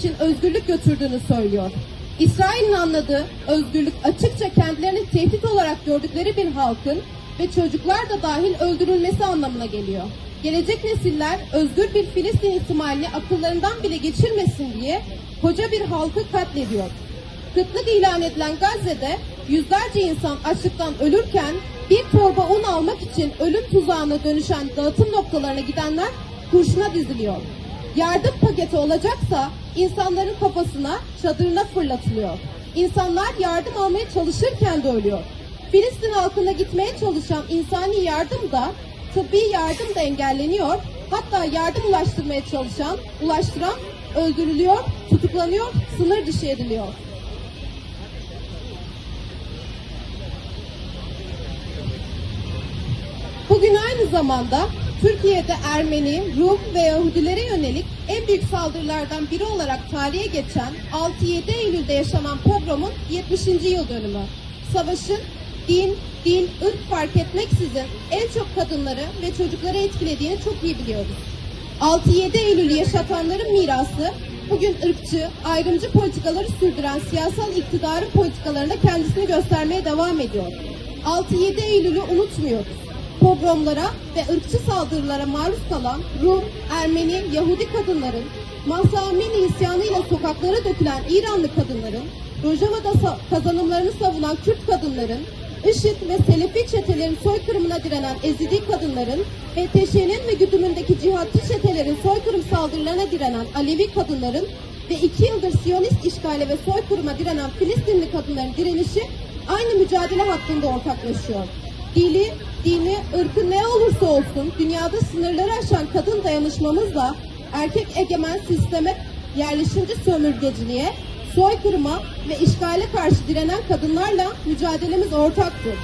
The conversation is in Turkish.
için özgürlük götürdüğünü söylüyor. İsrail'in anladığı özgürlük açıkça kendilerini tehdit olarak gördükleri bir halkın ve çocuklar da dahil öldürülmesi anlamına geliyor. Gelecek nesiller özgür bir Filistin ihtimalini akıllarından bile geçirmesin diye koca bir halkı katlediyor. Kıtlık ilan edilen Gazze'de yüzlerce insan açlıktan ölürken bir torba un almak için ölüm tuzağına dönüşen dağıtım noktalarına gidenler kurşuna diziliyor. Yardım paketi olacaksa insanların kafasına, çadırına fırlatılıyor. İnsanlar yardım almaya çalışırken de ölüyor. Filistin halkına gitmeye çalışan insani yardım da, tıbbi yardım da engelleniyor. Hatta yardım ulaştırmaya çalışan, ulaştıran öldürülüyor, tutuklanıyor, sınır dışı ediliyor. Bugün aynı zamanda Türkiye'de Ermeni, Rum ve Yahudilere yönelik en büyük saldırılardan biri olarak tarihe geçen 6-7 Eylül'de yaşanan pogromun 70. yıl dönümü. Savaşın din, dil, ırk fark etmeksizin en çok kadınları ve çocukları etkilediğini çok iyi biliyoruz. 6-7 Eylül'ü yaşatanların mirası bugün ırkçı, ayrımcı politikaları sürdüren siyasal iktidarın politikalarında kendisini göstermeye devam ediyor. 6-7 Eylül'ü unutmuyoruz pogromlara ve ırkçı saldırılara maruz kalan Rum, Ermeni, Yahudi kadınların, Mahsa Amini isyanıyla sokaklara dökülen İranlı kadınların, Rojava'da kazanımlarını savunan Kürt kadınların, IŞİD ve Selefi çetelerin soykırımına direnen Ezidi kadınların, HTŞ'nin ve güdümündeki cihatçı çetelerin soykırım saldırılarına direnen Alevi kadınların ve iki yıldır Siyonist işgale ve soykırıma direnen Filistinli kadınların direnişi aynı mücadele hattında ortaklaşıyor dili, dini, ırkı ne olursa olsun dünyada sınırları aşan kadın dayanışmamızla erkek egemen sisteme yerleşimci sömürgeciliğe, soykırıma ve işgale karşı direnen kadınlarla mücadelemiz ortaktır.